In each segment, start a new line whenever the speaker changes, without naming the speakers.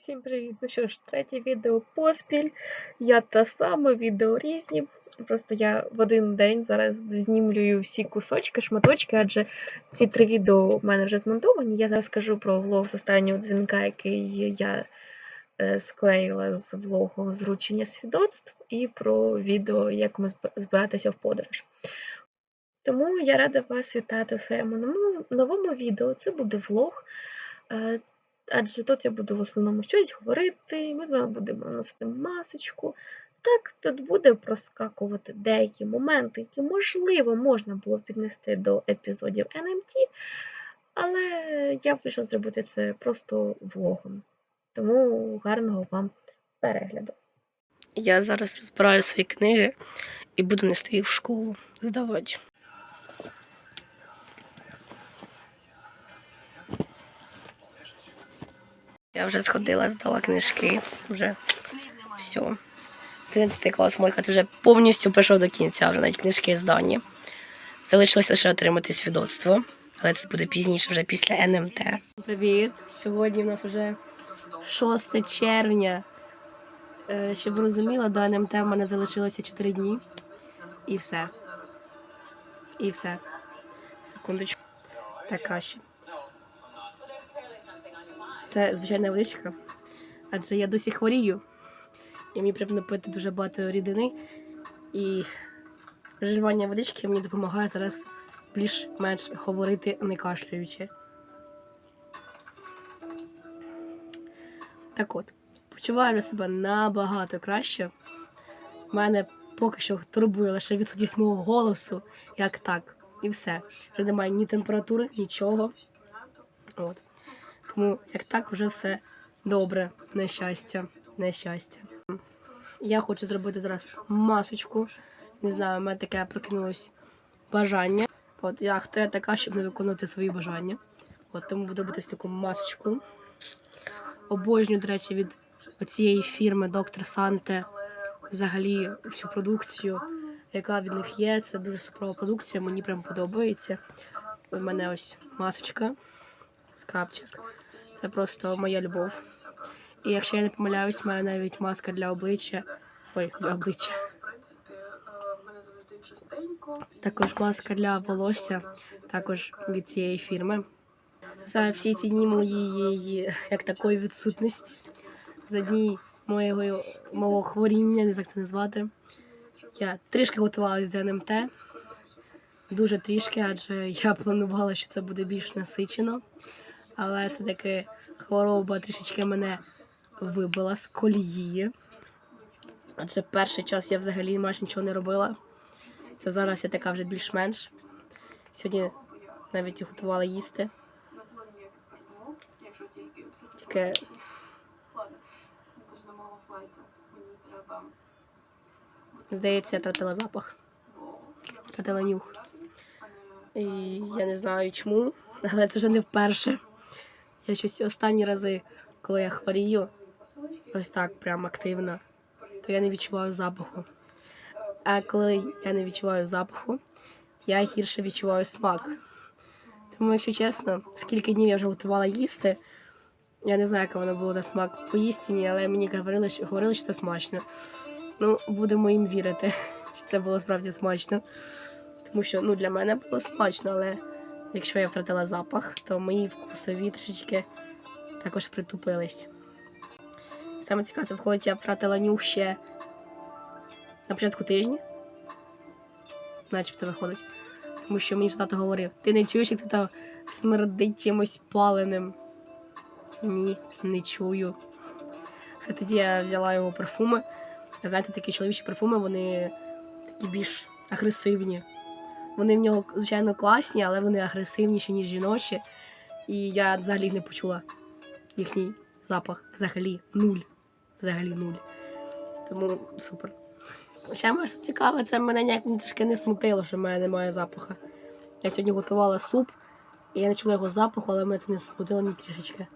Всім привіт! Ну що ж, третє відео поспіль. Я та сама, відео різні. Просто я в один день зараз знімлюю всі кусочки, шматочки, адже ці три відео в мене вже змонтовані. Я зараз скажу про влог з останнього дзвінка, який я е, склеїла з влогу зручення свідоцтв, і про відео, як ми збиратися в подорож. Тому я рада вас вітати у своєму новому, новому відео. Це буде влог. Адже тут я буду в основному щось говорити, ми з вами будемо носити масочку. Так, тут буде проскакувати деякі моменти, які, можливо, можна було б віднести до епізодів NMT, але я вирішила зробити це просто влогом. Тому гарного вам перегляду.
Я зараз розбираю свої книги і буду нести їх в школу здавати. Я вже сходила, здала книжки, вже все. 11 клас мой хат вже повністю прийшов до кінця, вже навіть книжки здані. Залишилось лише отримати свідоцтво, але це буде пізніше, вже після НМТ. Привіт! Сьогодні в нас вже 6 червня. Е, Щоб ви розуміли, до НМТ в мене залишилося 4 дні. І все. І все. Секундочку. Так краще. Це звичайна водичка. Адже я досі хворію. І мені потрібно пити дуже багато рідини. І вживання водички мені допомагає зараз більш-менш говорити не кашлюючи. Так от, почуваю я себе набагато краще. Мене поки що турбує лише відсутність мого голосу, як так. І все. Вже немає ні температури, нічого. От. Тому як так, вже все добре. Нещастя. Нещастя. Я хочу зробити зараз масочку. Не знаю, у мене таке прокинулось бажання. От я хто я така, щоб не виконувати свої бажання. От тому буду робити ось таку масочку. Обожнюю, до речі, від цієї фірми Доктор Санте взагалі всю продукцію, яка від них є. Це дуже суперова продукція, мені прям подобається. У мене ось масочка, скрабчик. Це просто моя любов. І якщо я не помиляюсь, маю навіть маска для обличчя. Ой, для обличчя. Також маска для волосся, також від цієї фірми. За всі ці дні моєї як такої відсутності, за дні моєго, мого хворіння, не як це назвати. Я трішки готувалась до НМТ. Дуже трішки, адже я планувала, що це буде більш насичено. Але все-таки хвороба трішечки мене вибила з колії. Адже перший час я взагалі майже нічого не робила. Це зараз я така вже більш-менш. Сьогодні навіть готувала їсти. Тільки Здається, я втратила запах. Втратила нюх. І я не знаю чому, але це вже не вперше. Я щось останні рази, коли я хворію, ось так прям активно, то я не відчуваю запаху. А коли я не відчуваю запаху, я гірше відчуваю смак. Тому, якщо чесно, скільки днів я вже готувала їсти, я не знаю, яка воно було на смак по їстіні, але мені говорили, що, говорили, що це смачно. Ну, будемо їм вірити, що це було справді смачно. Тому що ну, для мене було смачно, але якщо я втратила запах, то мої вкусові трішечки також притупились. Саме цікаве, це входить, я втратила нюх ще на початку тижня. Начебто виходить. Тому що мені тато говорив, ти не чуєш, як тут смердить чимось паленим. Ні, не чую. А тоді я взяла його парфуми. Знаєте, такі чоловічі парфуми, вони такі більш агресивні. Вони в нього, звичайно, класні, але вони агресивніші, ніж жіночі. І я взагалі не почула їхній запах. Взагалі нуль. Взагалі нуль. Тому супер. Ще що цікаве, це мене ніяк трішки не смутило, що в мене немає запаху. Я сьогодні готувала суп, і я не чула його запаху, але мене це не смутило ні трішечки.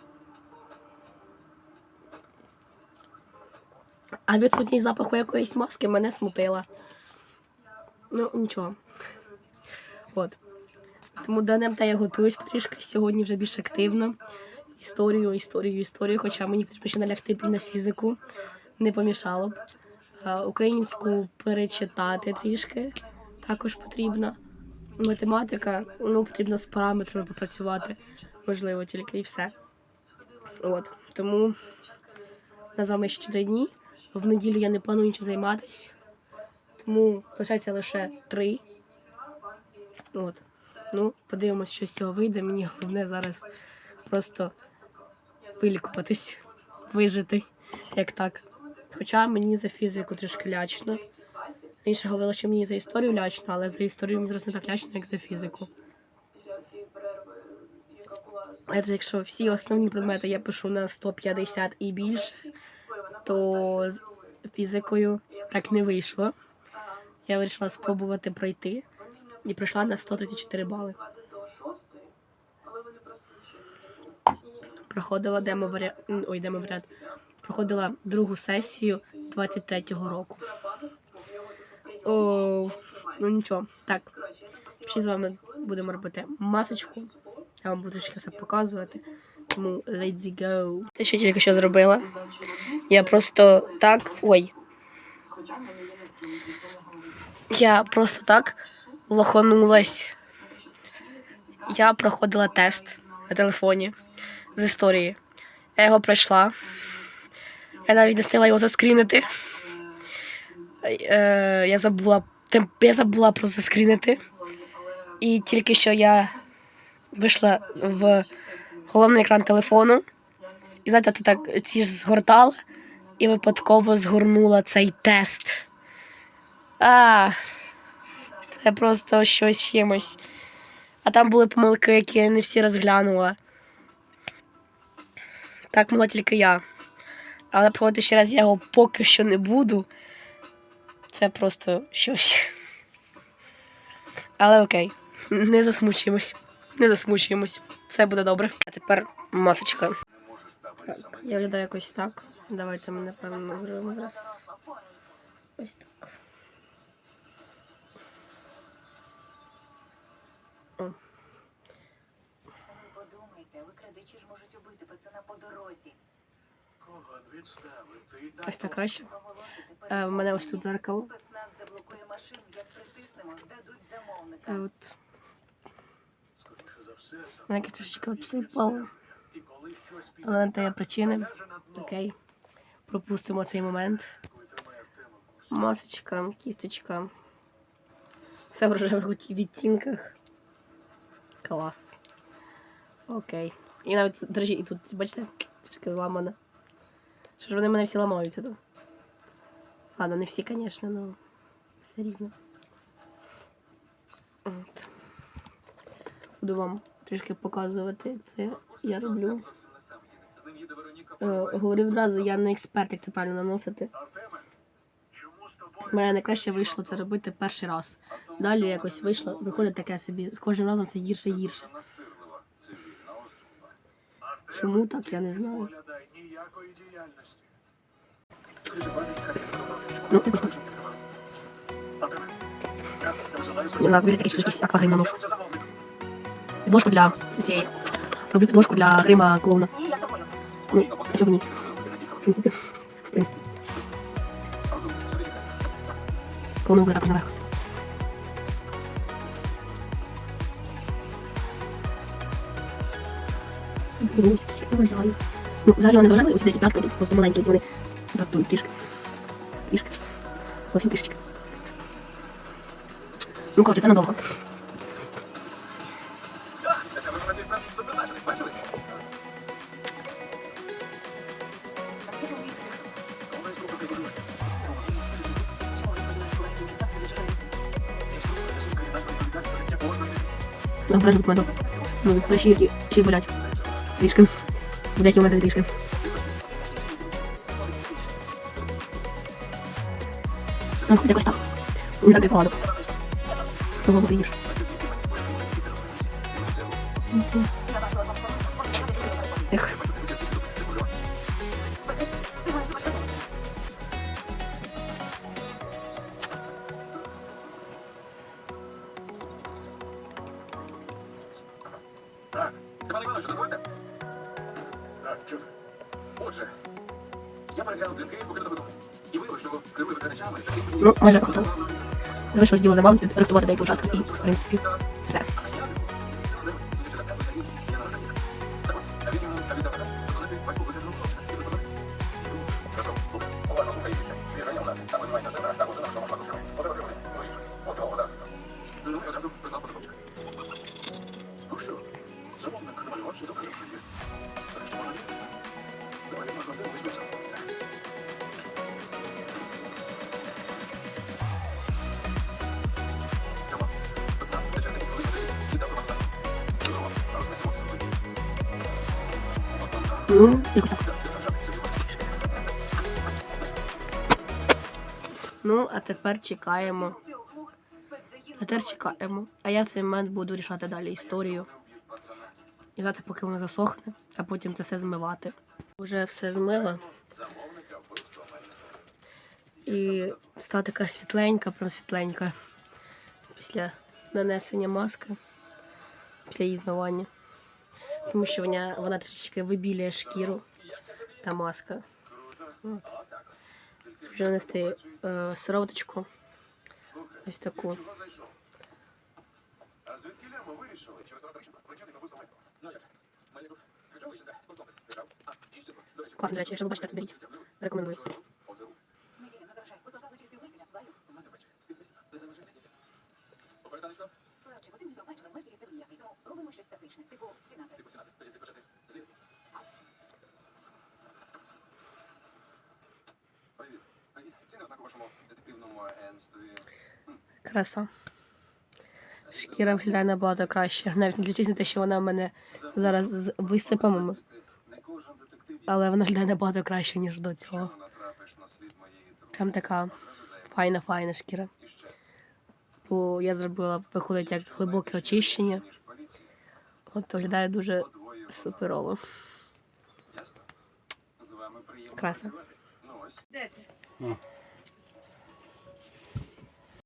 А відсутність запаху якоїсь маски мене смутила. Ну, нічого. От. Тому до НМТ я готуюсь трішки сьогодні вже більш активно. історію, історію, історію, хоча мені потрібно б на фізику, не помішало б. Е, Українську перечитати трішки також потрібно. Математика, ну, потрібно з параметрами попрацювати, можливо, тільки і все. От. Тому на з вами ще 4 дні. В неділю я не планую нічим займатися. Тому залишається лише три. От. Ну, подивимось, що з цього вийде. Мені головне зараз просто вилікуватись, вижити, як так. Хоча мені за фізику трішки лячно. Раніше говорила, що мені за історію лячно, але за історію мені зараз не так лячно, як за фізику. Адже якщо всі основні предмети я пишу на 150 і більше, то з фізикою так не вийшло. Я вирішила спробувати пройти і пройшла на 134 бали. Проходила демо варіант. Ой, демо варіант. Проходила другу сесію 23-го року. О, ну нічого. Так. Ще з вами будемо робити масочку. Я вам буду ще все показувати. Тому let's go. Те, що тільки що зробила. Я просто так. Ой. Я просто так лоханулась. Я проходила тест на телефоні з історії. Я його пройшла. Я навіть не встигла його заскрінити. Е, я забула. Я забула про заскрінити. І тільки що я вийшла в головний екран телефону. І знаєте, ти так ці ж згортала і випадково згорнула цей тест. А, це просто щось чимось. А там були помилки, які я не всі розглянула. Так могла тільки я. Але проходити ще раз я його поки що не буду. Це просто щось. Але окей, не засмучуємось. Не засмучуємось. Все буде добре. А тепер масочка. Так, я виглядаю якось так. Давайте ми, напевно, зробимо зараз. Ось так.
Подумайте, викрадачі ж можуть убити пацана по дорозі.
Ось так краще. Е, в мене ось тут зеркало.
Спецназ заблокує машину, як притиснемо, дадуть замовника.
Е, от. Мене якось трошечки обсипало. Але на те є причини. Окей. Пропустимо цей момент. Масочка, кісточка. Все в рожевих відтінках. Клас. Окей. І навіть, до речі, і тут, бачите, трішки зламано. Що ж вони мене всі ламаються тут? Ладно, не всі, звісно, але все рівно. От. Буду вам трішки показувати, це я роблю. Е, говорю одразу, я не експерт, як це правильно наносити. У мене найкраще вийшло це робити перший раз. Далі якось вийшло, виходить таке собі. З кожним разом все гірше і гірше. Чому так, я не знаю. Ну, якось так. Не знаю, виглядає таке, якийсь аквагрим наношу. Підложку для цієї. Роблю підложку для грима клоуна. Ну, чого ні? В принципі. В принципі. Клоуну буде також наверх. Ще заважаю. Ну, взагалі вони заважали, ось деякі п'ятки, просто маленькі, вони дратують трішки. Трішки. Зовсім трішечки. Ну, коротше, це надовго. Добре, щоб мене. Ну, плечі, які ще болять. Трішки. Деякі моменти трішки. Ну, якось так. Не так прикладу. Того буде їж. Ех. Ну, майже готово. Залишилось діло замалити, рихтувати деякі участки і, в принципі, все.
Ну, я Ну,
а тепер чекаємо. Тепер чекаємо. А я в цей момент буду рішати далі історію. І ждати, поки воно засохне, а потім це все змивати. Уже все змила. І стала така світленька, прям світленька. Після нанесення маски, після її змивання. Тому що вона, вона трішечки вибілює шкіру та маска. От. Вже нанести е, сироваточку. Ось таку. Класно, до речі, якщо ви бачите, беріть. Рекомендую.
Отзиву.
Неділя не бачила, ми підійшли ніякий. Тому робимо щось тактичне. Типу сінати.
Краса. Шкіра виглядає набагато краще. Навіть не дивлячись на те, що вона в мене зараз з висипами, але вона виглядає набагато краще, ніж до цього. Прям така файна, файна шкіра. Бо я зробила, виходить, як глибоке очищення. От виглядає дуже суперово. Краса.
Ну.
Де ти?